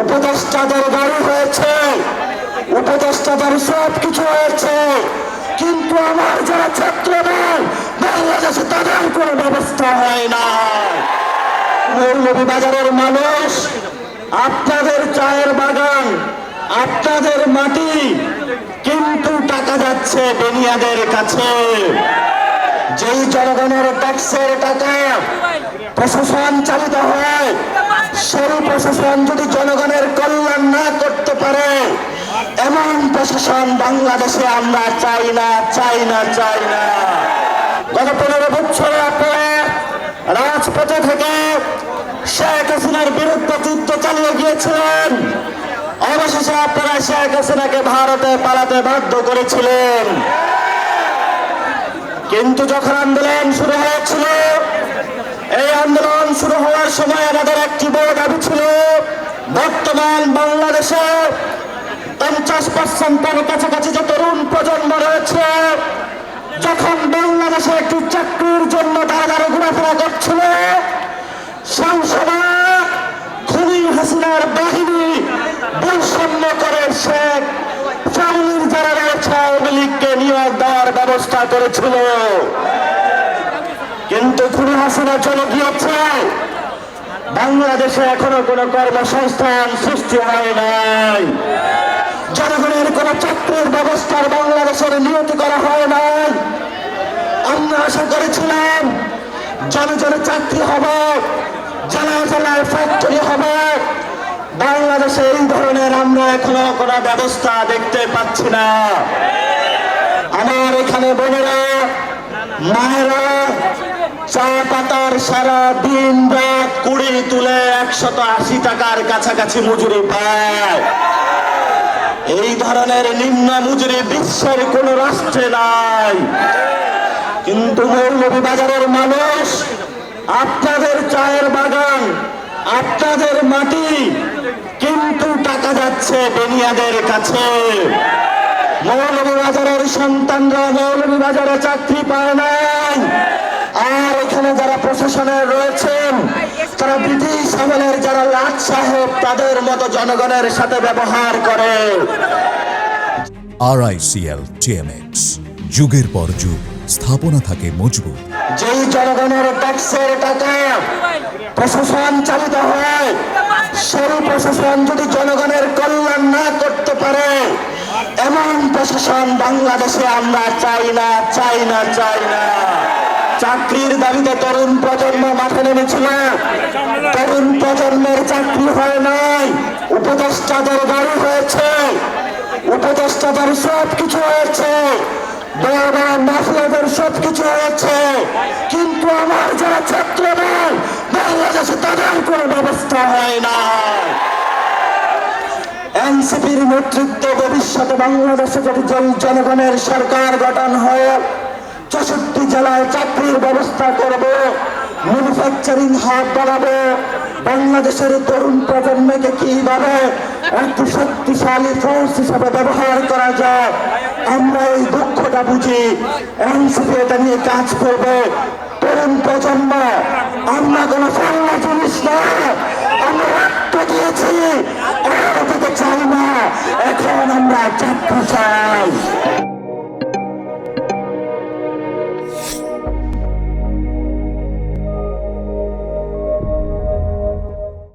উপদেষ্টাদের বাড়ি হয়েছে। উপদেষ্টাদের সব কিছু হয়েছে। কিন্তু আমার যারা ছাত্রদল, বাংলাদেশে তাদের কোনো ব্যবস্থা হয় না। মৌলভীবাজারের মানুষ, আপনাদের চায়ের বাগান, আপনাদের মাটি, কিন্তু টাকা যাচ্ছে বেনিয়াদের কাছে। যেই জনগণের ট্যাক্সের টাকা প্রশাসন চালিত হয়, সেই প্রশাসন যদি জনগণের কল্যাণ না করতে পারে, এমন প্রশাসন বাংলাদেশে আমরা চাই না চাই না চাই না। গত পনেরো বছরে আপনারা রাজপথে থেকে শেখ হাসিনার বিরুদ্ধে যুদ্ধ চালিয়ে গিয়েছিলেন। অবশেষে আপনারা শেখ হাসিনাকে ভারতে পালাতে বাধ্য করেছিলেন। কিন্তু যখন আন্দোলন শুরু হয়েছিল, এই আন্দোলন শুরু হওয়ার সময় আমাদের একটি বড় দাবি ছিল, বর্তমান বাংলাদেশে পঞ্চাশ পার্সেন্টের কাছাকাছি যে তরুণ প্রজন্ম রয়েছে, যখন বাংলাদেশে একটি চাকরির জন্য তারা তারা ঘোরাফেরা করছিল, সেই সময় খুনি হাসিনার বাহিনী বৈষম্য করে শেখ ব্যবস্থা করেছিল। কিন্তু খুনি হাসিনা চলে গিয়েছে। বাংলাদেশে এখনও কোনো কর্মসংস্থান সৃষ্টি হয় নাই। জনগণের কোনো চাকরির ব্যবস্থার বাংলাদেশের নিয়তি করা হয় নাই। আমরা আশা করেছিলাম, জনে জনে চাকরি হবে, জেলায় জেলায় ফ্যাক্টরি হবে। বাংলাদেশে এই ধরনের আমরা এখনও কোনো ব্যবস্থা দেখতে পাচ্ছি না। আমার এখানে বোনেরা, মায়েরা, চা পাতার সারা দিন রাত কুড়ি তুলে একশত আশি টাকার কাছাকাছি মজুরি পায়। এই ধরনের নিম্ন মজুরি বিশ্বের কোন রাষ্ট্রে নাই। কিন্তু মৌলভীবাজারের মানুষ, আপনাদের চায়ের বাগান, আপনাদের মাটি, কিন্তু টাকা যাচ্ছে বেনিয়াদের কাছে। মৌলভীবাজারের সন্তানরা মৌলভীবাজারে চাকরি পায় নাই। আর এখানে যারা প্রশাসনের রয়েছেন তারা ব্রিটিশ আমলের যারা লাট সাহেব তাদের মতো জনগণের সাথে ব্যবহার করে। আরআইসিএল টিএমএক্স যুগের পর যুগ স্থাপনা থাকে মজবুত। যেই জনগণের ট্যাক্সের টাকা প্রশাসন চালিত হয় সেই প্রশাসন যদি জনগণের কল্যাণ না করতে পারে এমন প্রশাসন বাংলাদেশে আমরা চাই না চাই না চাই না। চাকরির দাবিতে তরুণ প্রজন্ম মাঠে নেমেছিল। তরুণ প্রজন্মের চাকরি হয় নাই। উপদেষ্টাদের বাড়ি হয়েছে। উপদেষ্টাদের সব কিছু হয়েছে মাফিয়াদের সব কিছু হয়েছে। কিন্তু আমার যারা ছাত্রদল বাংলাদেশে তাদের কোনো ব্যবস্থা হয় না এনসিপির নেতৃত্বে ভবিষ্যতে বাংলাদেশে যদি জন- জনগণের সরকার গঠন হয় চৌষট্টি জেলায় চাকরির ব্যবস্থা করব ম্যানুফ্যাকচারিং হাব বাড়াবো বাংলাদেশের তরুণ প্রজন্মকে কীভাবে একটি শক্তিশালী ফোর্স হিসাবে ব্যবহার করা যায়, আমরা এই দুঃখটা বুঝি। এনসিপি এটা নিয়ে কাজ করবে। তরুণ প্রজন্ম, আমরা কোনো ফাল্লা জিনিস না আমরা রক্ত দিয়েছি। এখন আমরা চাকরি চাই